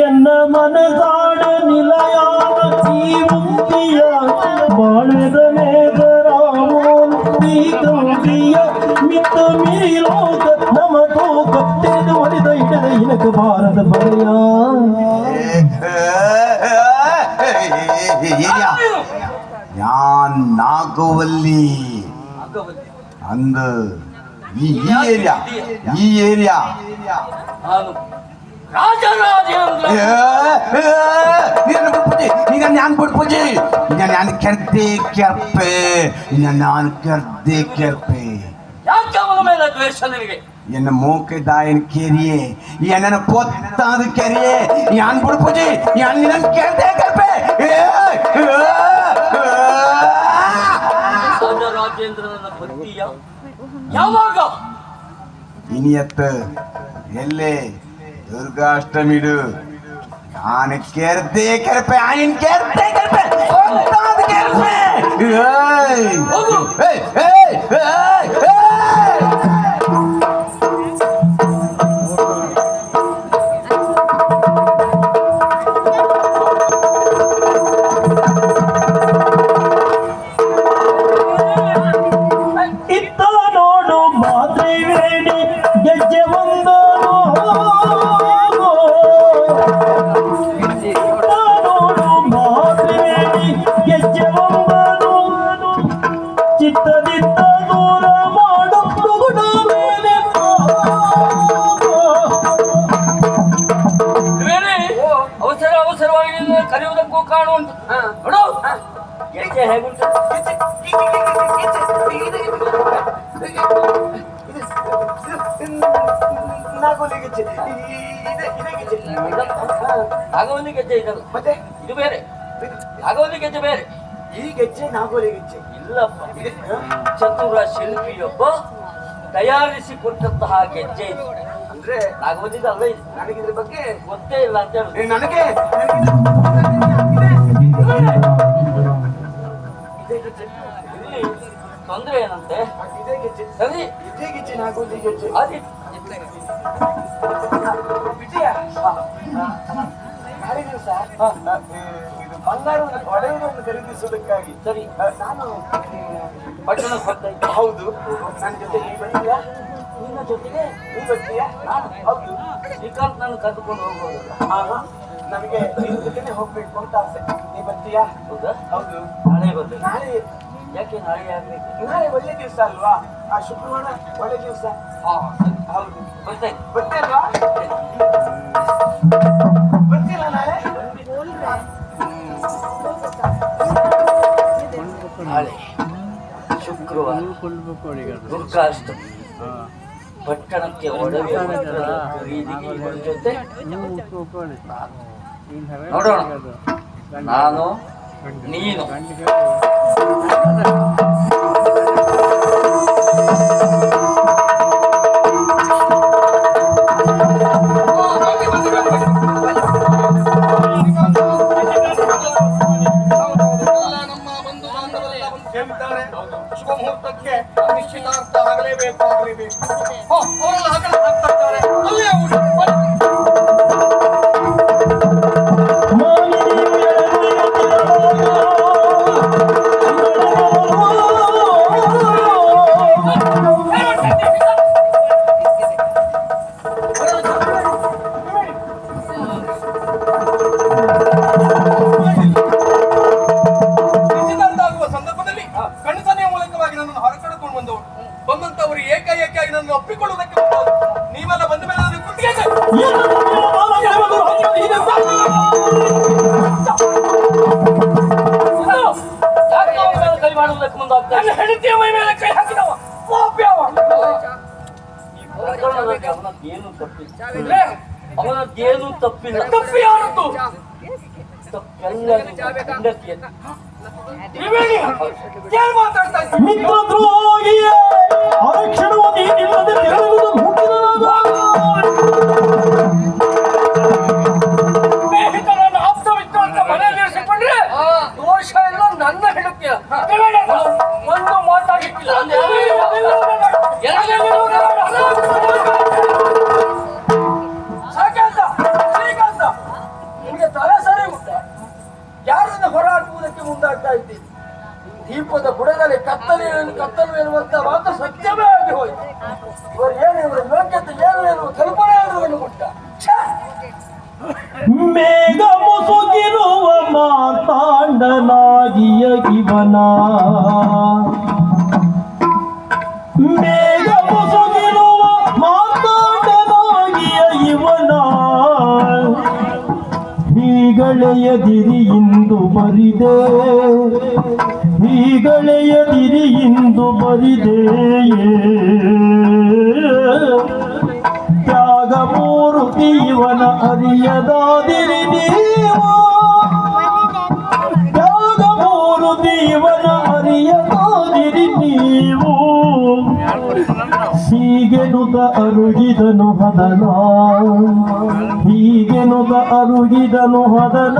என்ன மனதான நிலையான தீமுந்தியா வாழ்த மேதராமோம் தீதுந்திய மித்த மீலோக நம தோக தேது மனித இடது எனக்கு பாரத பகையா நான் நாகவல்லி? அங்கு ఈ ఈ ఏరియా ఈ ఏరియా ನೀನು ಬಿಟ್ಬಿಟ್ಟಿ ಈಗ ನಾನು ಬಿಟ್ಬಿಟ್ಟಿ ಈಗ ನಾನು ಕೆರ್ದೆ ಕೆರ್ಪೆ ಈಗ ನಾನು ಕೆರ್ದೆ ಕೆರ್ಪೆ என்ன மூக்குதாயின் கெரியே பொத்தாது கெரியே யான் புடுப்புஜி யான் கேட்டே கற்பே ராஜேந்திர ಯಾವಾಗ? ಇನಿಯತ್ತ ಎಲ್ಲೇ? ದುರ್ಗಾಷ್ಟಮಿಡು. ನಾನು ಕೆರ್ದೆ ಕೆರ್ಪೆ ಆಯ್ನ ಕೆರ್ದೆ ಕೆರ್ಪೆ. ಕೆರ್ಪೆ. ಏಯ್. ಏಯ್ ಏಯ್ ಏಯ್ ಏಯ್ ನಾಗವಲ್ಲಿ ಗೆಜ್ಜೆ ಇದಲ್ಲ ಮತ್ತೆ? ಇದು ಬೇರೆ. ನಾಗವಲ್ಲಿ ಗೆಜ್ಜೆ ಬೇರೆ. ಈ ಗೆಜ್ಜೆ ನಾಗೋಲಿ ಗೆಜ್ಜೆ. ಇಲ್ಲಪ್ಪ. ಚತುರ ಶಿಲ್ಪಿಯೊಬ್ಬ ತಯಾರಿಸಿಕೊಟ್ಟಂತಹ ಗೆಜ್ಜೆ ಇದು. ಅಂದ್ರೆ ನಾಗವಲ್ಲಿದಲ್ಲ ನನಗೆ ಇದ್ರ ಬಗ್ಗೆ ಗೊತ್ತೇ ಇಲ್ಲ ಅಂತ ಹೇಳಿ. ನನಗೆ? ತೊಂದ್ರೆ ಏನಂತೆ? ಸರಿ. ಇದೇ ಗೆಜ್ಜೆ ನಾಗೋಲಿ ಗೆಜ್ಜೆ. ಅದಿ ವಿಜಯ ದಿವಸ ಇದು ಬಂಗಾರವನ್ನು ಒಡೆಯುವುದನ್ನು ಖರೀದಿಸುವುದಕ್ಕಾಗಿ ಸರಿ. ನಾನು ಪಟ್ಟಣಕ್ಕೆ ಇದ್ದೆ ಹೌದು. ನನ್ನ ಜೊತೆ ನೀ ಬರ್ತೀಯಾ ನಿನ್ನ ಜೊತೆಗೆ ನೀ ಬರ್ತೀಯಾ ನಾನು. ಹೌದು. ಶ್ರೀಕಾಂತ್ ನಾನು ಕರೆದುಕೊಂಡು ಹೋಗ್ಬೋದು. ಆಹಾ, ನಮಗೆ ನಿನ್ನ ಜೊತೆನೆ ಹೋಗ್ಬೇಕು ಅಂತ ಆಸೆ. ನೀ ಬರ್ತೀಯಾ? ಹೌದಾ? ಹೌದು. ನಾಳೆ ಬರ್ತೀನಿ. ನಾಳೆ? ಯಾಕೆ ನಾಳೆ ಆಗ್ಬೇಕು? ನಾಳೆ ಒಳ್ಳೆ ದಿವಸ ಅಲ್ವಾ? ಆ ಶುಕ್ರವಾರ ಒಳ್ಳೆ ದಿವಸ. ಹಾ ಹೌದು ನಾಳೆ ನಾಳೆ ಶುಕ್ರವಾರ ಪಟ್ಟಣಕ್ಕೆ ಒಡವೆ ನೋಡೋಣ ನಾನು ನೀನು ಸೇರಿದ್ದಾರೆ ಶುಭ ನಿಶ್ಚಿತಾರ್ಥ ಆಗಲೇಬೇಕು ಆಗಲೇಬೇಕು. ಹಗಲ ಹಾಕ್ತಾ ಇದ್ದಾರೆ. ಅಲ್ಲೇ ಮಾತಾಡ್ತಾ ಇದ್ದೀರಿ? ಕತ್ತಲೆ ಕತ್ತಲು ಎನ್ನುವಂತ ಮಾತ್ರ ತ್ಯಾಗ ಮೂರುತಿ ಇವನ ಅರಿಯದಾದಿರಿ ತ್ಯಾಗ ಮೂರುತಿ ಇವನ ಅರಿಯದಾದಿರಿ ನೀವು. ಹೀಗೆನುತ ಅರುಗಿದನು ಹದನ. ಹೀಗೆನುತ ಅರುಗಿದನು ಹದನ.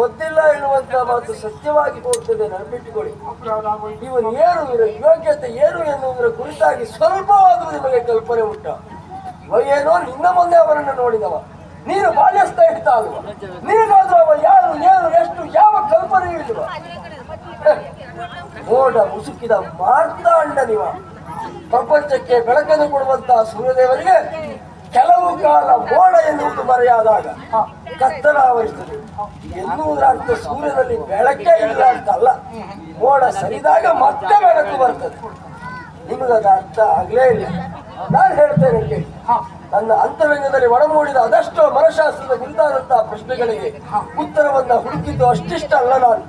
ಕಾಲಕ್ಕೆ ಎನ್ನುವಂತಹ ಎನ್ನುವಂತ ಮಾತು ಸತ್ಯವಾಗಿ ಹೋಗ್ತದೆ ನೆನಪಿಟ್ಟುಕೊಳ್ಳಿ. ನೀವು ಏನು ಇದರ ಯೋಗ್ಯತೆ ಏನು ಎನ್ನುವುದರ ಕುರಿತಾಗಿ ಸ್ವಲ್ಪವಾದರೂ ನಿಮಗೆ ಕಲ್ಪನೆ ಉಂಟ. ಏನೋ ನಿನ್ನ ಮುಂದೆ ಅವರನ್ನು ನೋಡಿದವ. ನೀನು ಬಾಲ್ಯಸ್ಥ ಇಡ್ತಾ ಅಲ್ವ ನೀನಾದ್ರೂ ಅವ ಯಾರು ಏನು ಎಷ್ಟು ಯಾವ ಕಲ್ಪನೆ ಇಳಿದವ ಮೋಡ ಮುಸುಕಿದ ಮಾರ್ತಾಂಡ ನೀವ ಪ್ರಪಂಚಕ್ಕೆ ಬೆಳಕನ್ನು ಕೊಡುವಂತಹ ಸೂರ್ಯದೇವರಿಗೆ ಕೆಲವು ಕಾಲ ಮೋಡ ಎನ್ನುವುದು ಮರೆಯಾದಾಗ ಕತ್ತಲ ಆವರಿಸ್ತದೆ ಎನ್ನುವುದರ ಅರ್ಥ ಸೂರ್ಯನಲ್ಲಿ ಬೆಳಕೇ ಇಲ್ಲ ಅಂತಲ್ಲ. ಮೋಡ ಸರಿದಾಗ ಮತ್ತೆ ಬೆಳಕು ಬರ್ತದೆ. ನಿಮಗದ ಅರ್ಥ ಆಗಲೇ ಇಲ್ಲ. ನಾನು ಹೇಳ್ತೇನೆ ಕೇಳಿ ನನ್ನ ಅಂತರಂಗದಲ್ಲಿ ಒಡಮೂಡಿದ ಅದಷ್ಟು ಮನಶಾಸ್ತ್ರದ ಕುರಿತಾದಂತಹ ಪ್ರಶ್ನೆಗಳಿಗೆ ಉತ್ತರವನ್ನ ಹುಡುಕಿದ್ದು ಅಷ್ಟಿಷ್ಟ ಅಲ್ಲ ನಾನು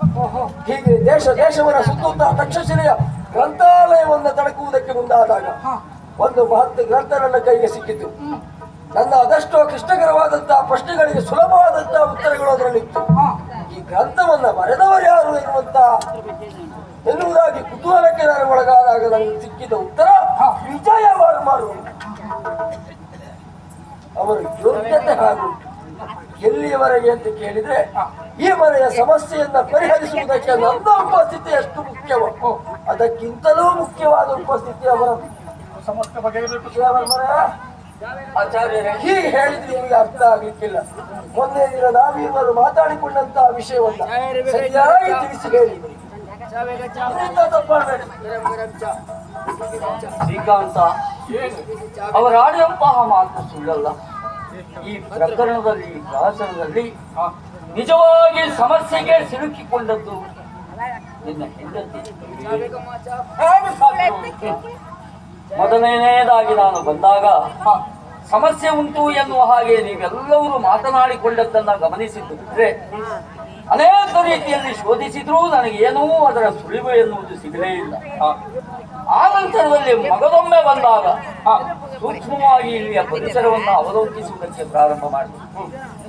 ಹೀಗೆ ದೇಶ ದೇಶವರ ಸುತ್ತುತ್ತಾ ತಕ್ಷಶಿಲೆಯ ಗ್ರಂಥಾಲಯವನ್ನು ತಡಕುವುದಕ್ಕೆ ಮುಂದಾದಾಗ ಒಂದು ಮಹತ್ವ ಗ್ರಂಥ ನನ್ನ ಕೈಗೆ ಸಿಕ್ಕಿತು. ನನ್ನ ಅದಷ್ಟೋ ಕ್ಲಿಷ್ಟಕರವಾದಂತಹ ಪ್ರಶ್ನೆಗಳಿಗೆ ಸುಲಭವಾದಂತಹ ಉತ್ತರಗಳು ಅದರಲ್ಲಿತ್ತು ಈ ಗ್ರಂಥವನ್ನ ಬರೆದವರು ಯಾರು ಎನ್ನುವಂತ ಎನ್ನುವುದಾಗಿ ಕುತೂಹಲಕ್ಕೆ ನಾನು ಒಳಗಾದಾಗ ನನಗೆ ಸಿಕ್ಕಿದ ಉತ್ತರ ವಿಜಯ ಮಾರು. ಅವರು ಯೋಗ್ಯತೆ ಹಾಗೂ ಎಲ್ಲಿಯವರೆಗೆ ಅಂತ ಕೇಳಿದ್ರೆ ಈ ಮನೆಯ ಸಮಸ್ಯೆಯನ್ನ ಪರಿಹರಿಸುವುದಕ್ಕೆ ನನ್ನ ಉಪಸ್ಥಿತಿ ಎಷ್ಟು ಮುಖ್ಯವೋ ಅದಕ್ಕಿಂತಲೂ ಮುಖ್ಯವಾದ ಉಪಸ್ಥಿತಿ ಅವರ. ಸಮಸ್ಯೆ ಬಗೆಹರಿಸಬೇಕು ಆಚಾರ್ಯರೇ ಹೀಗೆ ಹೇಳಿದ್ರೆ ನಿಮಗೆ ಅರ್ಥ ಆಗ್ಲಿಕ್ಕಿಲ್ಲ. ಮೊನ್ನೆ ದಿನ ನಾವೀನರು ಮಾತಾಡಿಕೊಂಡಂತಹ ವಿಷಯವನ್ನ ಸರಿಯಾಗಿ ತಿಳಿಸಿ ಹೇಳಿ. ಶ್ರೀಕಾಂತ ಅವರ ಆಡಿದಂತಹ ಮಾತು ಸುಳ್ಳಲ್ಲ. ಈ ಪ್ರಕರಣದಲ್ಲಿ ಈ ಪ್ರಹಸನದಲ್ಲಿ ನಿಜವಾಗಿ ಸಮಸ್ಯೆಗೆ ಸಿಲುಕಿಕೊಂಡದ್ದು ನಿನ್ನ ಹೆಂಡತಿ? ಮೊದಲನೆಯದಾಗಿ ನಾನು ಬಂದಾಗ ಸಮಸ್ಯೆ ಉಂಟು ಎನ್ನುವ ಹಾಗೆ ನೀವೆಲ್ಲರೂ ಮಾತನಾಡಿಕೊಂಡದ್ದನ್ನ ಗಮನಿಸಿದ್ದು ಬಿಟ್ರೆ, ಅನೇಕ ರೀತಿಯಲ್ಲಿ ಶೋಧಿಸಿದ್ರೂ ಏನೂ ಅದರ ಸುಳಿವು ಎನ್ನುವುದು ಸಿಗಲೇ ಇಲ್ಲ. ಆ ನಂತರದಲ್ಲಿ ಮಗದೊಮ್ಮೆ ಬಂದಾಗ ಸೂಕ್ಷ್ಮವಾಗಿ ಇಲ್ಲಿಯ ಪರಿಸರವನ್ನು ಅವಲೋಕಿಸುವುದಕ್ಕೆ ಪ್ರಾರಂಭ ಮಾಡಿದೆ.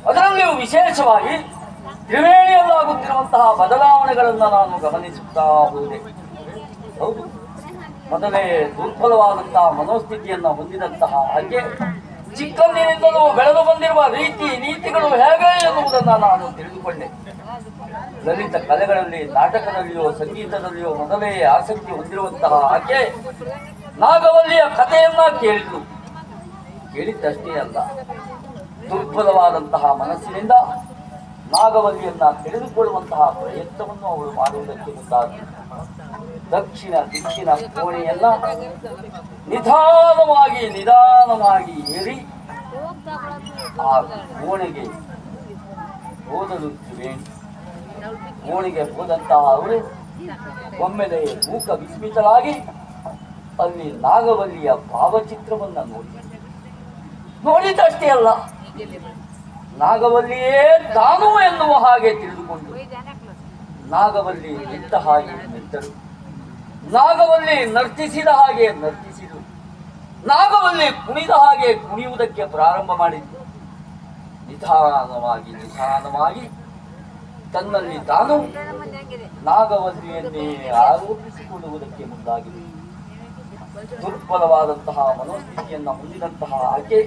ಅದರಲ್ಲಿಯೂ ವಿಶೇಷವಾಗಿ ತ್ರಿವೇಣಿಯಲ್ಲಾಗುತ್ತಿರುವಂತಹ ಬದಲಾವಣೆಗಳನ್ನು ನಾನು ಗಮನಿಸುತ್ತಾ ಹೋದೆ. ಹೌದು. ಮೊದಲೇ ದುರ್ಬಲವಾದಂತಹ ಮನೋಸ್ಥಿತಿಯನ್ನು ಹೊಂದಿದಂತಹ ಹಾಗೆ ಚಿಕ್ಕಂದಿನಿಂದಲೂ ಬೆಳೆದು ಬಂದಿರುವ ರೀತಿ ನೀತಿಗಳು ಹೇಗೆ ಎನ್ನುವುದನ್ನು ನಾನು ತಿಳಿದುಕೊಂಡೆ. ಲಲಿತ ಕಲೆಗಳಲ್ಲಿ, ನಾಟಕದಲ್ಲಿಯೋ, ಸಂಗೀತದಲ್ಲಿಯೋ ಮೊದಲೇ ಆಸಕ್ತಿ ಹೊಂದಿರುವಂತಹ ಆಕೆ ನಾಗವಲ್ಲಿಯ ಕಥೆಯನ್ನ ಕೇಳಿದ್ರು ಕೇಳಿದ್ದಷ್ಟೇ ಅಲ್ಲ, ದುರ್ಬಲವಾದಂತಹ ಮನಸ್ಸಿನಿಂದ ನಾಗವಲ್ಲಿಯನ್ನ ತಿಳಿದುಕೊಳ್ಳುವಂತಹ ಪ್ರಯತ್ನವನ್ನು ಅವಳು ಮಾಡುವುದಕ್ಕೆ ಮುಂದಾದಳು ದಕ್ಷಿಣ ದಿಕ್ಕಿನ ಕೋಣೆಯನ್ನ ನಿಧಾನವಾಗಿ ನಿಧಾನವಾಗಿ ಏರಿ ಆ ಕೋಣೆಗೆ ಓದಲು ಕೋಣೆಗೆ ಹೋದಂತಹ ಅವರು ಒಮ್ಮೆಲೆ ಮೂಕ ವಿಸ್ಮಿತರಾಗಿ ಅಲ್ಲಿ ನಾಗವಲ್ಲಿಯ ಭಾವಚಿತ್ರವನ್ನ ನೋಡಿ. ನೋಡಿದಷ್ಟೇ ಅಲ್ಲ, ನಾಗವಲ್ಲಿಯೇ ತಾನು ಎನ್ನುವ ಹಾಗೆ ತಿಳಿದುಕೊಂಡು ನಾಗವಲ್ಲಿ ನಿಂತ ಹಾಗೆ ನಿಂತರು. ನಾಗವಲ್ಲಿ ನರ್ತಿಸಿದ ಹಾಗೆ ನರ್ತಿಸಿದು. ನಾಗವಲ್ಲಿ ಕುಣಿದ ಹಾಗೆ ಕುಣಿಯುವುದಕ್ಕೆ ಪ್ರಾರಂಭ ಮಾಡಿದ್ದು. ನಿಧಾನವಾಗಿ ನಿಧಾನವಾಗಿ ತನ್ನಲ್ಲಿ ತಾನು ನಾಗವಲ್ಲಿಯನ್ನೇ ಆರೋಪಿಸಿಕೊಳ್ಳುವುದಕ್ಕೆ ಮುಂದಾಗಿದೆ. ದುರ್ಬಲವಾದಂತಹ ಮನೋಸ್ಥಿತಿಯನ್ನ ಹೊಂದಿದಂತಹ ಆಕೆ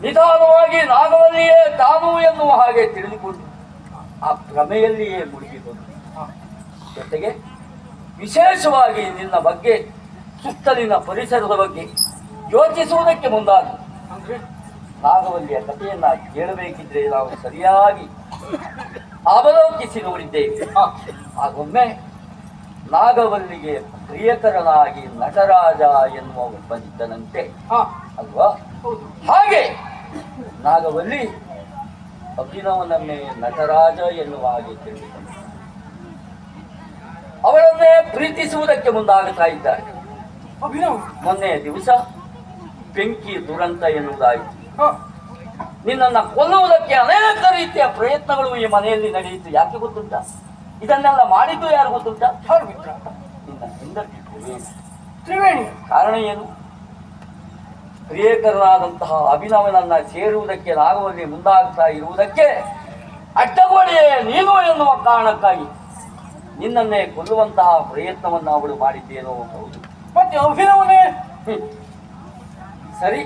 ನಿಧಾನವಾಗಿ ನಾಗವಲ್ಲಿಯೇ ತಾನು ಎನ್ನುವ ಹಾಗೆ ತಿಳಿದುಕೊಂಡು ಆ ಭ್ರಮೆಯಲ್ಲಿಯೇ ಮುಳುಗಿಕೊಂಡು ಜೊತೆಗೆ ವಿಶೇಷವಾಗಿ ನಿನ್ನ ಬಗ್ಗೆ ಸುತ್ತಲಿನ ಪರಿಸರದ ಬಗ್ಗೆ ಯೋಚಿಸುವುದಕ್ಕೆ ಮುಂದಾದ ನಾಗವಲ್ಲಿಯ ಕಥೆಯನ್ನ ಕೇಳಬೇಕಿದ್ರೆ ನಾವು ಸರಿಯಾಗಿ ಅವಲೋಕಿಸಿ ನೋಡಿದ್ದೇವೆ ಆಗೊಮ್ಮೆ ನಾಗವಲ್ಲಿಗೆ ಪ್ರಿಯಕರನಾಗಿ ನಟರಾಜ ಎನ್ನುವ ಬಂದಿದ್ದನಂತೆ ಅಲ್ವಾ? ಹಾಗೆ ನಾಗವಲ್ಲಿ ಅಭಿನವನನ್ನೇ ನಟರಾಜ ಎನ್ನುವ ಹಾಗೆ ತಿಳಿದುಕೊಂಡ ಅವಳನ್ನೇ ಪ್ರೀತಿಸುವುದಕ್ಕೆ ಮುಂದಾಗುತ್ತಾ ಇದ್ದಾರೆ. ಅಭಿನವ್. ಮೊನ್ನೆ ದಿವಸ ಬೆಂಕಿ ದುರಂತ ಎನ್ನುವುದಾಯಿತು. ನಿನ್ನನ್ನ ಕೊಲ್ಲುವುದಕ್ಕೆ ಅನೇಕ ರೀತಿಯ ಪ್ರಯತ್ನಗಳು ಈ ಮನೆಯಲ್ಲಿ ನಡೆಯಿತು. ಯಾಕೆ ಗೊತ್ತುಂಟ? ಇದನ್ನೆಲ್ಲ ಮಾಡಿದ್ದು ಯಾರು ಗೊತ್ತುಂಟ? ನಿನ್ನ ಹೆಂಡತಿ ತ್ರಿವೇಣಿ. ತ್ರಿವೇಣಿ. ಕಾರಣ ಏನು? ಪ್ರಿಯಕರನಾದಂತಹ ಅಭಿನವನನ್ನ ಸೇರುವುದಕ್ಕೆ ನಾಗುವಲ್ಲಿ ಮುಂದಾಗ್ತಾ ಇರುವುದಕ್ಕೆ ಅಡ್ಡಗೋಡೆಯೇ ನೀನು ಎನ್ನುವ ಕಾರಣಕ್ಕಾಗಿ ನಿನ್ನನ್ನೇ ಕೊಲ್ಲುವಂತಹ ಪ್ರಯತ್ನವನ್ನು ಅವಳು ಮಾಡಿದ್ದೇನೋ ಹೌದು. ಮತ್ತೆ ಅಭಿನವನೇ? ಸರಿ.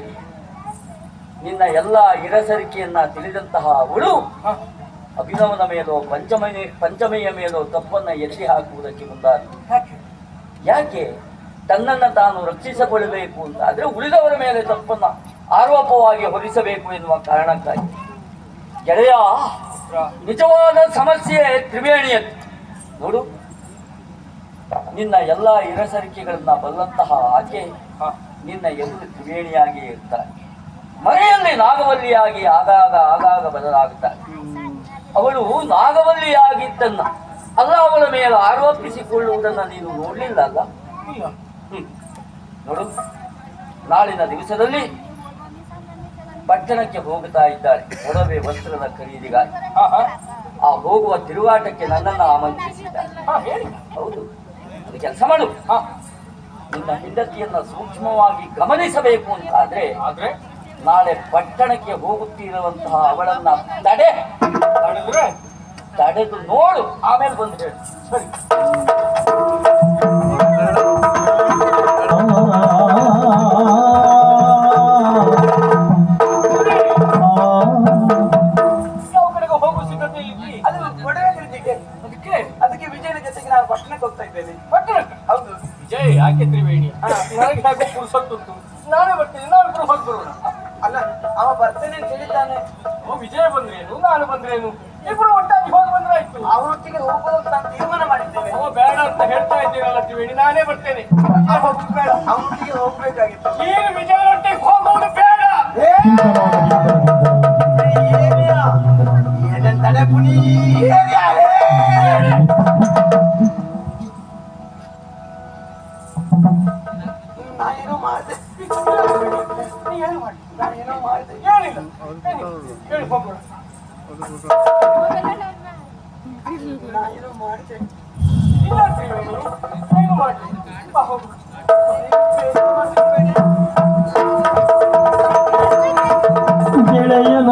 ನಿನ್ನ ಎಲ್ಲ ಇರಸರಿಕೆಯನ್ನ ತಿಳಿದಂತಹ ಅವಳು ಅಭಿನವನ ಮೇಲೋ ಪಂಚಮಿ ಪಂಚಮಿಯ ಮೇಲೋ ತಪ್ಪನ್ನ ಎತ್ತಿ ಹಾಕುವುದಕ್ಕೆ ಮುಂದಾದ. ಯಾಕೆ? ಯಾಕೆ? ತನ್ನನ್ನು ತಾನು ರಕ್ಷಿಸಿಕೊಳ್ಳಬೇಕು ಅಂತ ಆದರೆ ಉಳಿದವರ ಮೇಲೆ ತಪ್ಪನ್ನ ಆರೋಪವಾಗಿ ಹೊರಿಸಬೇಕು ಎನ್ನುವ ಕಾರಣಕ್ಕಾಗಿ. ಗೆಳೆಯ ನಿಜವಾದ ಸಮಸ್ಯೆ ತ್ರಿವೇಣಿಯದ್ದು. ನೋಡು. ನಿನ್ನ ಎಲ್ಲ ಇರಸರಿಕೆಗಳನ್ನ ಬಲ್ಲಂತಹ ಆಕೆ ನಿನ್ನ ಎದುರು ತ್ರಿವೇಣಿಯಾಗಿ ಇರ್ತಾಳೆ. ಮನೆಯಲ್ಲಿ ನಾಗವಲ್ಲಿಯಾಗಿ ಆಗಾಗ ಆಗಾಗ ಬದಲಾಗುತ್ತಾಳೆ. ಅವಳು ನಾಗವಲ್ಲಿಯಾಗಿದ್ದನ್ನ ಅಲ್ಲ ಅವಳ ಮೇಲೆ ಆರೋಪಿಸಿಕೊಳ್ಳುವುದನ್ನ ನೀನು ನೋಡ್ಲಿಲ್ಲ ಅಲ್ಲ. ನೋಡು ನಾಳಿನ ದಿವಸದಲ್ಲಿ ಪಟ್ಟಣಕ್ಕೆ ಹೋಗುತ್ತಾ ಇದ್ದಾಳೆ. ಒಡವೆ ವಸ್ತ್ರದ ಖರೀದಿಗಾಗಿ. ಹಾ ಹಾ. ಆ ಹೋಗುವ ತಿರುಗಾಟಕ್ಕೆ ನನ್ನನ್ನು ಆಮಂತ್ರಿಸಿದ್ದ. ಹಾ ಹೇಳಿ. ಹೌದು. ಅದು ಕೆಲಸ ಮಾಡು. ಹಾ. ನಿನ್ನ ಹೆಂಡತಿಯನ್ನ ಸೂಕ್ಷ್ಮವಾಗಿ ಗಮನಿಸಬೇಕು ಅಂತ ಆದ್ರೆ? ನಾಳೆ ಪಟ್ಟಣಕ್ಕೆ ಹೋಗುತ್ತಿರುವಂತಹ ಅವಳನ್ನ ತಡೆ. ತಡೆದು ನೋಡು. ಆಮೇಲೆ ಬಂದು ಹೇಳು. ಸರಿ. 金太郎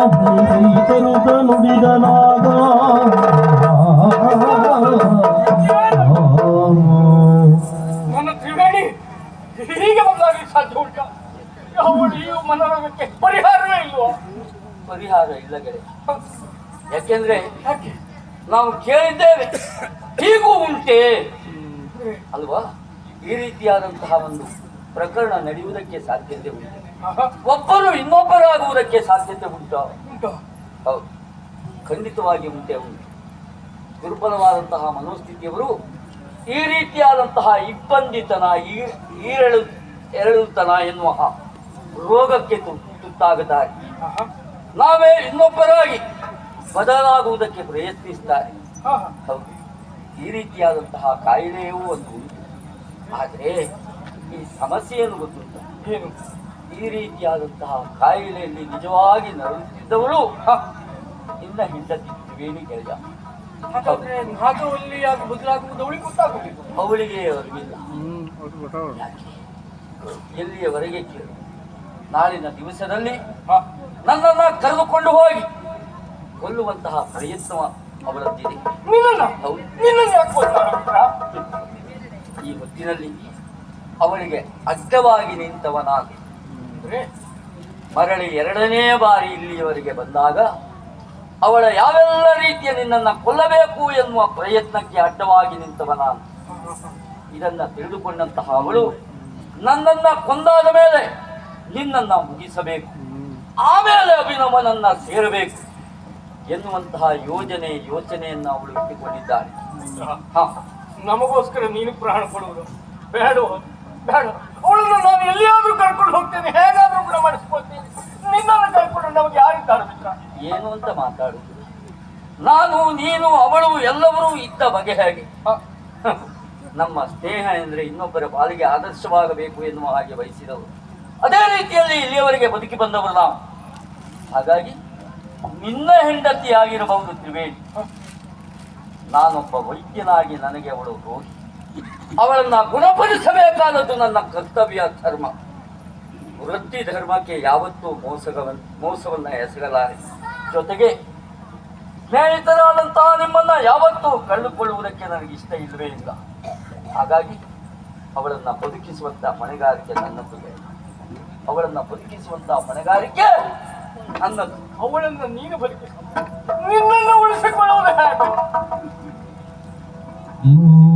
ರೈತನುತ ನುಡಿದ ನಾಗ ನನ್ನ ತ್ರಿವೇಣಿ ಹೀಗೆ ಬದಲಾಗಿ ಸಾಧ್ಯ ಉಂಟ. ಅವಳು ಈ ಮನೋರೋಗಕ್ಕೆ ಪರಿಹಾರವೇ ಇಲ್ವೋ? ಪರಿಹಾರ ಇಲ್ಲ ಗೆಳೆಯ ಯಾಕೆಂದ್ರೆ ಯಾಕೆ? ನಾವು ಕೇಳಿದ್ದೇವೆ ಹೀಗೂ ಉಂಟೆ. ಅಲ್ವಾ? ಈ ರೀತಿಯಾದಂತಹ ಒಂದು ಪ್ರಕರಣ ನಡೆಯುವುದಕ್ಕೆ ಸಾಧ್ಯತೆ ಉಂಟು. ಒಬ್ಬರು ಇನ್ನೊಬ್ಬರಾಗುವುದಕ್ಕೆ ಸಾಧ್ಯತೆ ಉಂಟು? ಹೌದು. ಖಂಡಿತವಾಗಿ ಉಂಟೆ ಉಂಟು. ದುರ್ಬಲವಾದಂತಹ ಮನೋಸ್ಥಿತಿಯವರು ಈ ರೀತಿಯಾದಂತಹ ಇಬ್ಬಂದಿತನ ಈರಳು ಎರಳುತನ ಎನ್ನುವ ರೋಗಕ್ಕೆ ತುತ್ತಾಗುತ್ತಾರೆ ನಾವೇ ಇನ್ನೊಬ್ಬರಾಗಿ ಬದಲಾಗುವುದಕ್ಕೆ ಪ್ರಯತ್ನಿಸ್ತಾರೆ. ಹೌದು. ಈ ರೀತಿಯಾದಂತಹ ಕಾಯಿಲೆಯೂ ಒಂದು ಉಂಟು. ಆದರೆ ಈ ಸಮಸ್ಯೆಯನ್ನು ಗೊತ್ತಿಲ್ಲ ಏನು? ಈ ರೀತಿಯಾದಂತಹ ಕಾಯಿಲೆಯಲ್ಲಿ ನಿಜವಾಗಿ ನರಳುತ್ತಿದ್ದವಳು. ಇನ್ನ ನಿನ್ನ ಹೆಂಡತಿ ತ್ರಿವೇಣಿ ಗೆಳೆಯ ಅವಳಿಗೆ ಅರಿವಿಲ್ಲ? ಎಲ್ಲಿಯವರೆಗೆ ಕೇಳು. ನಾಳಿನ ದಿವಸದಲ್ಲಿ ಹಾ, ನನ್ನನ್ನ ಕರೆದುಕೊಂಡು ಹೋಗಿ ಕೊಲ್ಲುವಂತಹ ಪ್ರಯತ್ನ ಅವಳದ್ದಿದೆ ನಿನ್ನನ್ನ? ಹೌದು. ನಿನ್ನನ್ನು ಯಾಕೆ ಗೊತ್ತಾಗ ಈ ಹೊತ್ತಿನಲ್ಲಿ ಅವಳಿಗೆ ಅಡ್ಡವಾಗಿ ನಿಂತವ ನಾನು ಮರಳಿ ಎರಡನೇ ಬಾರಿ ಇಲ್ಲಿಯವರೆಗೆ ಬಂದಾಗ ಅವಳ ಯಾವೆಲ್ಲ ರೀತಿಯ ನಿನ್ನನ್ನು ಕೊಲ್ಲಬೇಕು ಎನ್ನುವ ಪ್ರಯತ್ನಕ್ಕೆ ಅಡ್ಡವಾಗಿ ನಿಂತವ ನಾನು. ಇದನ್ನು ತಿಳಿದುಕೊಂಡಂತಹ ಅವಳು ನನ್ನನ್ನು ಕೊಂದಾದ ಮೇಲೆ ನಿನ್ನನ್ನು ಮುಗಿಸಬೇಕು. ಆಮೇಲೆ ಅಭಿನವನನ್ನ ಸೇರಬೇಕು ಎನ್ನುವಂತಹ ಯೋಜನೆ ಯೋಚನೆಯನ್ನು ಅವಳು ಇಟ್ಟುಕೊಂಡಿದ್ದಾಳೆ. ಹ. ನಮಗೋಸ್ಕರ ನೀನು ಪ್ರಾಣ ಕೊಡುವುದು. ಬೇಡ ಬೇಡ. ಅವಳನ್ನು ನಾನು ಎಲ್ಲಿಯಾದ್ರೂ ಕರ್ಕೊಂಡು ಹೋಗ್ತೇನೆ ಹೇಗಾದ್ರೂ ಕೂಡ ಮಾಡಿಸ್ಕೊಳ್ತೀನಿ. ನಿನ್ನನ್ನು ಕರ್ಕೊಂಡು ನಮಗೆ ಯಾರಿದ್ದಾರೆ ಮಿತ್ರ? ಏನು ಅಂತ ಮಾತಾಡು ನಾನು ನೀನು ಅವಳು ಎಲ್ಲವರೂ ಇದ್ದ ಬಗೆ ಹೇಗೆ? ನಮ್ಮ ಸ್ನೇಹ ಎಂದ್ರೆ ಇನ್ನೊಬ್ಬರ ಬಾಲಿಗೆ ಆದರ್ಶವಾಗಬೇಕು ಎನ್ನುವ ಹಾಗೆ ಬಯಸಿದವರು. ಅದೇ ರೀತಿಯಲ್ಲಿ ಇಲ್ಲಿಯವರೆಗೆ ಬದುಕಿ ಬಂದವರು ನಾವು. ಹಾಗಾಗಿ ನಿನ್ನ ಹೆಂಡತಿಯಾಗಿರಬಹುದು ತ್ರಿವೇಣಿ. ನಾನೊಬ್ಬ ವೈದ್ಯನಾಗಿ ನನಗೆ ಅವಳು ರೋಗಿ. ಅವಳನ್ನ ಗುಣಪಡಿಸಬೇಕಾದದ್ದು ನನ್ನ ಕರ್ತವ್ಯ ಧರ್ಮ. ವೃತ್ತಿ ಧರ್ಮಕ್ಕೆ ಯಾವತ್ತೂ ಮೋಸಗವ ಮೋಸವನ್ನ ಎಸಗಲಾರೆ. ಜೊತೆಗೆ ಸ್ನೇಹಿತರಾದಂತಹ ನಿಮ್ಮನ್ನ ಯಾವತ್ತೂ ಕಳೆದುಕೊಳ್ಳುವುದಕ್ಕೆ ನನಗೆ ಇಷ್ಟ ಇಲ್ಲವೇ ಇಲ್ಲ. ಹಾಗಾಗಿ ಅವಳನ್ನ ಬದುಕಿಸುವಂತಹ ಹೊಣೆಗಾರಿಕೆ ನನ್ನದು ಅವಳನ್ನ ಬದುಕಿಸುವಂತಹ ಹೊಣೆಗಾರಿಕೆ ನನ್ನದು. ಅವಳನ್ನು ನೀನು ಬದುಕಿಸ. ನಿನ್ನನ್ನು ಉಳಿಸಿಕೊಳ್ಳುವುದು ಹೇಗೆ?